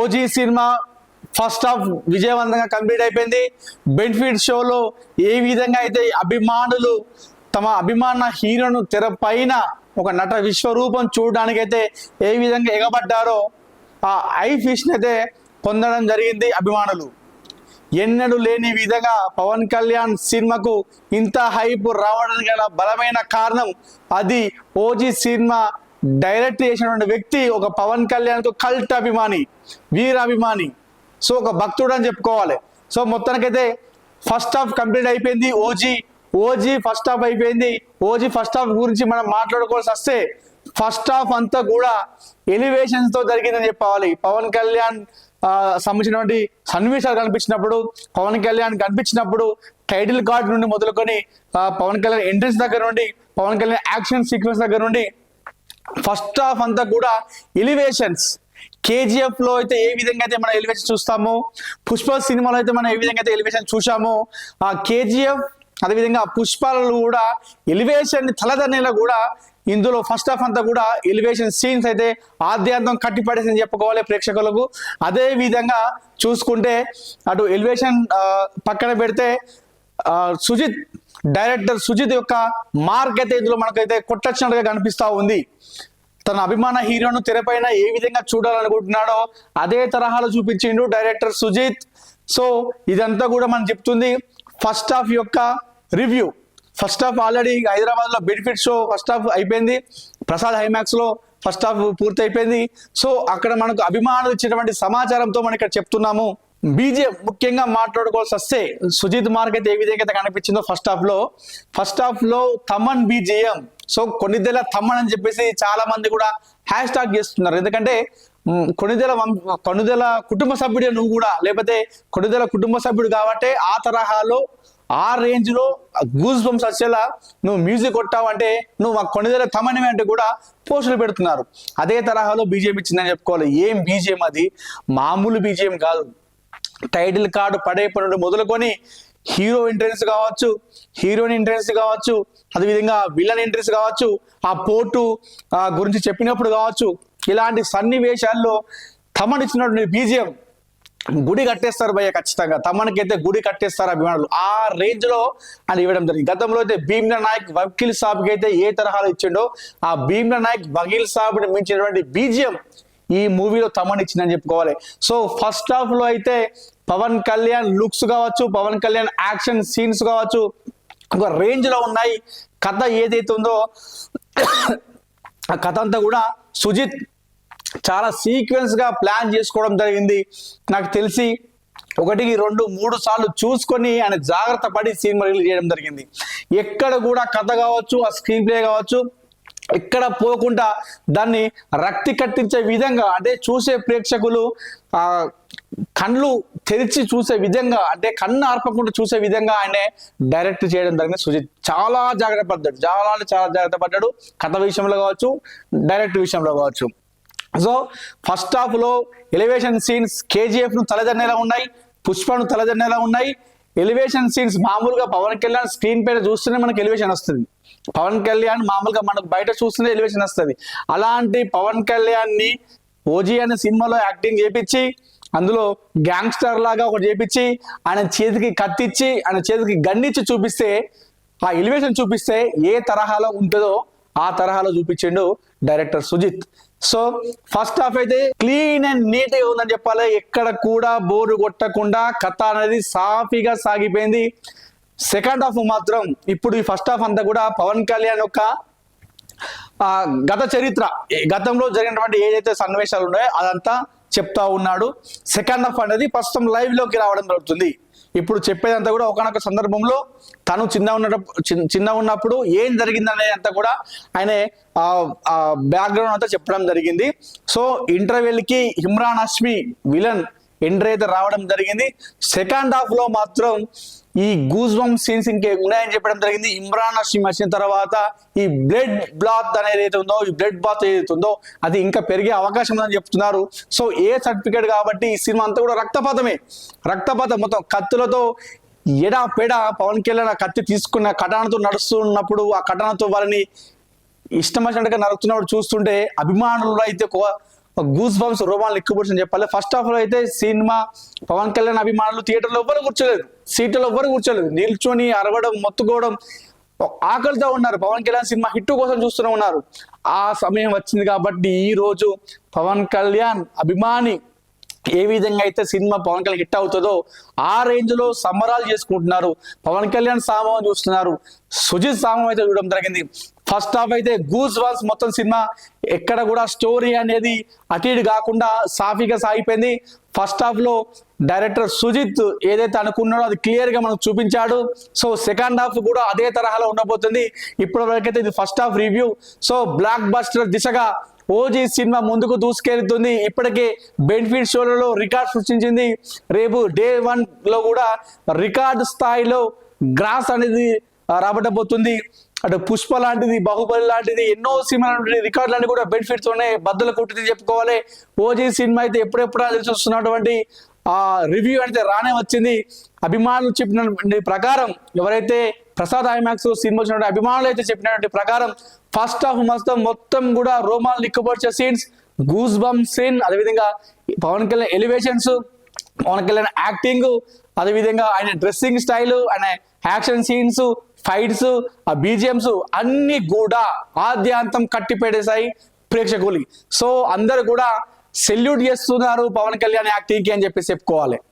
OG cinema first half విజయవంతంగా complete అయిపోయింది. Benefit షోలో ఏ విధంగా అయితే అభిమానులు తమ అభిమాన హీరోను తెర పైన ఒక నట విశ్వరూపం చూడడానికైతే ఏ విధంగా ఎగబడ్డారో ఆ ఐ ఫిష్ని అయితే పొందడం జరిగింది అభిమానులు. ఎన్నడూ లేని విధంగా పవన్ కళ్యాణ్ సినిమాకు ఇంత హైప్ రావడానికి గల బలమైన కారణం అది ఓజీ సినిమా డైరెక్ట్ చేసినటువంటి వ్యక్తి ఒక పవన్ కళ్యాణ్ కల్ట్ అభిమాని వీర అభిమాని. సో ఒక భక్తుడు అని చెప్పుకోవాలి. సో మొత్తానికైతే ఫస్ట్ హాఫ్ కంప్లీట్ అయిపోయింది. ఓజీ ఓజీ ఫస్ట్ హాఫ్ అయిపోయింది. ఓజీ ఫస్ట్ హాఫ్ గురించి మనం మాట్లాడుకోవాల్సి వస్తే ఫస్ట్ హాఫ్ అంతా కూడా ఎలివేషన్స్తో జరిగిందని చెప్పాలి. పవన్ కళ్యాణ్ సంబంధించినటువంటి సన్నివేశాలు కనిపించినప్పుడు పవన్ కళ్యాణ్ కనిపించినప్పుడు టైటిల్ కార్డ్ నుండి మొదలుకొని పవన్ కళ్యాణ్ ఎంట్రెన్స్ దగ్గర నుండి పవన్ కళ్యాణ్ యాక్షన్ సీక్వెన్స్ దగ్గర నుండి ఫస్ట్ హాఫ్ అంతా కూడా ఎలివేషన్స్. కేజీఎఫ్లో అయితే ఏ విధంగా అయితే మనం ఎలివేషన్ చూస్తామో పుష్ప సినిమాలో అయితే మనం ఏ విధంగా అయితే ఎలివేషన్ చూసాము ఆ కేజీఎఫ్ అదేవిధంగా పుష్పాలలో కూడా ఎలివేషన్ తలదన్నేలా కూడా ఇందులో ఫస్ట్ హాఫ్ అంతా కూడా ఎలివేషన్ సీన్స్ అయితే ఆద్యాంతం కట్టిపడేసి చెప్పుకోవాలి ప్రేక్షకులకు. అదే విధంగా చూసుకుంటే అటు ఎలివేషన్ పక్కన పెడితే సుజిత్ డైరెక్టర్ సుజిత్ యొక్క మార్క్ అయితే ఇందులో మనకైతే కొట్టచ్చినట్టుగా కనిపిస్తా ఉంది. తన అభిమాన హీరోను తెరపైన ఏ విధంగా చూడాలనుకుంటున్నాడో అదే తరహాలో చూపించిండు డైరెక్టర్ సుజిత్. సో ఇదంతా కూడా మనం చెప్తుంది ఫస్ట్ హాఫ్ యొక్క రివ్యూ. ఫస్ట్ హాఫ్ ఆల్రెడీ హైదరాబాద్లో బెనిఫిట్ షో ఫస్ట్ హాఫ్ అయిపోయింది. ప్రసాద్ హైమాక్స్లో ఫస్ట్ హాఫ్ పూర్తి అయిపోయింది సో అక్కడ మనకు అభిమానులు ఇచ్చినటువంటి సమాచారంతో మనం ఇక్కడ చెప్తున్నాము. బీజే ముఖ్యంగా మాట్లాడుకోవాల్సి వస్తే సుజిత్ మార్క్ అయితే ఏ విధంగా అయితే కనిపించిందో ఫస్ట్ హాఫ్లో. ఫస్ట్ హాఫ్లో తమన్ బీజేఎం. సో కొన్నిదెల తమ్మన్ అని చెప్పేసి చాలా మంది కూడా హ్యాష్ టాగ్ చేస్తున్నారు. ఎందుకంటే కొనుదెల కొన్నిదెల కుటుంబ సభ్యుడే నువ్వు కూడా. లేకపోతే కొనుదెల కుటుంబ సభ్యుడు కాబట్టి ఆ తరహాలో ఆ రేంజ్లో గూస్ బంప్స్ వచ్చేలా నువ్వు మ్యూజిక్ కొట్టావంటే నువ్వు మా కొనుదెల తమనివి అంటే కూడా పోస్టులు పెడుతున్నారు. అదే తరహాలో బీజేపీ ఇచ్చిందని చెప్పుకోవాలి. ఏం బీజేం అది? మామూలు బీజేం కాదు. టైటిల్ కార్డు పడే పనులు మొదలుకొని హీరో ఎంట్రెన్స్ కావచ్చు హీరోయిన్ ఎంట్రెన్స్ కావచ్చు అదేవిధంగా విలన్ ఎంట్రెన్స్ కావచ్చు ఆ పోటు గురించి చెప్పినప్పుడు కావచ్చు ఇలాంటి సన్నివేశాల్లో తమనిచ్చినటువంటి బీజియం గుడి కట్టేస్తారు భయ్య ఖచ్చితంగా. తమనికైతే గుడి కట్టేస్తారు అభిమానులు. ఆ రేంజ్లో అని ఇవ్వడం జరిగింది. గతంలో అయితే భీమ్ల నాయక్ వకీల్ సాబ్కి అయితే ఏ తరహాలో ఇచ్చిండో ఆ భీమ్ల నాయక్ వకీల్ సాబ్ని మించినటువంటి బీజియం ఈ మూవీలో తమన్ ఇచ్చిందని చెప్పుకోవాలి. సో ఫస్ట్ హాఫ్లో అయితే పవన్ కళ్యాణ్ లుక్స్ కావచ్చు పవన్ కళ్యాణ్ యాక్షన్ సీన్స్ కావచ్చు ఒక రేంజ్లో ఉన్నాయి. కథ ఏదైతే ఉందో ఆ కథ అంతా కూడా సుజిత్ చాలా సీక్వెన్స్గా ప్లాన్ చేసుకోవడం జరిగింది. నాకు తెలిసి ఒకటికి రెండు మూడు సార్లు చూసుకొని ఆయన జాగ్రత్త పడి సినిమా రిలీజ్ చేయడం జరిగింది. ఎక్కడ కూడా కథ కావచ్చు ఆ స్క్రీన్ ప్లే కావచ్చు ఎక్కడ పోకుండా దాన్ని రక్తి కట్టించే విధంగా అంటే చూసే ప్రేక్షకులు ఆ కళ్ళు తెరిచి చూసే విధంగా అంటే కన్ను ఆర్పకుండా చూసే విధంగా ఆయనే డైరెక్ట్ చేయడం జరిగింది. సుజిత్ చాలా జాగ్రత్త పడ్డాడు. చాలా అంటే చాలా జాగ్రత్త పడ్డాడు. కథ విషయంలో కావచ్చు డైరెక్ట్ విషయంలో కావచ్చు. సో ఫస్ట్ హాఫ్లో ఎలివేషన్ సీన్స్ కేజీఎఫ్ను తలదన్నేలా ఉన్నాయి పుష్పను తలదన్నేలా ఉన్నాయి ఎలివేషన్ సీన్స్ మామూలుగా పవన్ కళ్యాణ్ స్క్రీన్ పైన చూస్తూనే మనకు ఎలివేషన్ వస్తుంది. పవన్ కళ్యాణ్ మామూలుగా మనకు బయట చూస్తూనే ఎలివేషన్ వస్తుంది. అలాంటి పవన్ కళ్యాణ్ని ఓజీ అనే సినిమాలో యాక్టింగ్ చేపించి అందులో గ్యాంగ్స్టర్ లాగా ఒకటి చేపించి ఆయన చేతికి కత్తిచ్చి ఆయన చేతికి గన్నిచ్చి చూపిస్తే ఆ ఎలివేషన్ చూపిస్తే ఏ తరహాలో ఉంటుందో ఆ తరహాలో చూపించిండు director Sujeeth. So first half అయితే క్లీన్ అండ్ నీట్గా ఉందని చెప్పాలి. ఎక్కడ కూడా బోరు కొట్టకుండా కథ అనేది సాఫీగా సాగిపోయింది. సెకండ్ హాఫ్ మాత్రం ఇప్పుడు ఈ ఫస్ట్ హాఫ్ అంతా కూడా పవన్ కళ్యాణ్ యొక్క గత చరిత్ర. గతంలో జరిగినటువంటి ఏదైతే సన్నివేశాలు ఉన్నాయో అదంతా చెప్తా ఉన్నాడు. సెకండ్ హాఫ్ అనేది ప్రస్తుతం లైవ్లోకి రావడం జరుగుతుంది. ఇప్పుడు చెప్పేదంతా కూడా ఒకనొక సందర్భంలో తను చిన్న ఉన్న చిన్న ఉన్నప్పుడు ఏం జరిగిందనేది అంతా కూడా ఆయన బ్యాక్గ్రౌండ్ అంతా చెప్పడం జరిగింది. సో ఇంటర్వెల్కి ఇమ్రాన్ హష్మి విలన్ ఎంట్రీ అయితే రావడం జరిగింది. సెకండ్ హాఫ్లో మాత్రం ఈ గూజ్ బంప్ సీన్స్ ఇంకే ఉన్నాయని చెప్పడం జరిగింది. ఇమ్రాన్ హషీం వచ్చిన తర్వాత ఈ బ్లడ్ బ్లాత్ అనేది ఏదైతే ఉందో ఈ బ్లడ్ బాత్ ఏదైతే ఉందో అది ఇంకా పెరిగే అవకాశం ఉందని చెప్తున్నారు. సో ఏ సర్టిఫికేట్ కాబట్టి ఈ సినిమా అంతా కూడా రక్తపాతమే. రక్తపాతం మొత్తం కత్తులతో ఎడా పెడ పవన్ కళ్యాణ్ ఆ కత్తి తీసుకున్న కటానతో నడుస్తున్నప్పుడు ఆ కటానతో వాళ్ళని ఇష్టం వచ్చినట్టుగా నరుకుతున్నప్పుడు చూస్తుంటే అభిమానులు అయితే గూస్ బంప్స్ రోమాలు ఎక్కువ చెప్పాలి. ఫస్ట్ హాఫ్లో అయితే సినిమా పవన్ కళ్యాణ్ అభిమానులు థియేటర్లో ఎవ్వరు కూర్చోలేదు. సీట్లలో ఎవ్వరు కూర్చోలేదు. నిల్చొని అరవడం మొత్తుకోవడం ఆకలితో ఉన్నారు. పవన్ కళ్యాణ్ సినిమా హిట్ కోసం చూస్తూనే ఉన్నారు. ఆ సమయం వచ్చింది కాబట్టి ఈ రోజు పవన్ కళ్యాణ్ అభిమాని ఏ విధంగా అయితే సినిమా పవన్ కళ్యాణ్ హిట్ అవుతుందో ఆ రేంజ్లో సంబరాలు చేసుకుంటున్నారు. పవన్ కళ్యాణ్ సామం చూస్తున్నారు. సుజిత్ సామం అయితే చూడడం జరిగింది. ఫస్ట్ హాఫ్ అయితే గూస్ వాన్స్ మొత్తం సినిమా. ఎక్కడ కూడా స్టోరీ అనేది అటు ఇటు కాకుండా సాఫీగా సాగిపోయింది. ఫస్ట్ హాఫ్లో డైరెక్టర్ సుజిత్ ఏదైతే అనుకున్నాడో అది క్లియర్గా మనకు చూపించాడు. సో సెకండ్ హాఫ్ కూడా అదే తరహాలో ఉండబోతుంది. ఇప్పటి వరకైతే ఇది first half review. So blockbuster దిశగా ఓజీ సినిమా ముందుకు దూసుకెళ్తుంది. ఇప్పటికే బెనిఫిట్ షోలలో రికార్డ్ సృష్టించింది. రేపు డే వన్లో కూడా రికార్డ్ స్థాయిలో గ్రాస్ అనేది రాబట్టబోతుంది. అటు పుష్ప లాంటిది బాహుబలి లాంటిది ఎన్నో సినిమాలు రికార్డులన్నీ కూడా బెనిఫిట్స్ ఉన్నాయి బద్దలు కొట్టింది చెప్పుకోవాలి. ఓజీ సినిమా అయితే ఎప్పుడెప్పుడు తెలిసి చూస్తున్నటువంటి ఆ రివ్యూ అయితే రానే వచ్చింది. అభిమానులు చెప్పిన ప్రకారం ఎవరైతే ప్రసాద్ ఐమాక్స్ సినిమా వచ్చిన అభిమానులు అయితే చెప్పినటువంటి ప్రకారం ఫస్ట్ హాఫ్ మొత్తం మొత్తం కూడా రోమాలు లిక్కపరిచే సీన్స్ గూస్ బమ్ సీన్ అదేవిధంగా పవన్ కళ్యాణ్ ఎలివేషన్స్ పవన్ కళ్యాణ్ యాక్టింగ్ అదేవిధంగా ఆయన డ్రెస్సింగ్ స్టైల్ ఆయన యాక్షన్ సీన్స్ ఫైట్స్ ఆ బీజిఎమ్స్ అన్ని కూడా ఆద్యాంతం కట్టిపెట్టేశాయి ప్రేక్షకులకి. సో అందరు కూడా సెల్యూట్ చేస్తున్నారు పవన్ కళ్యాణ్ యాక్టింగ్కి అని చెప్పేసి చెప్పుకోవాలి.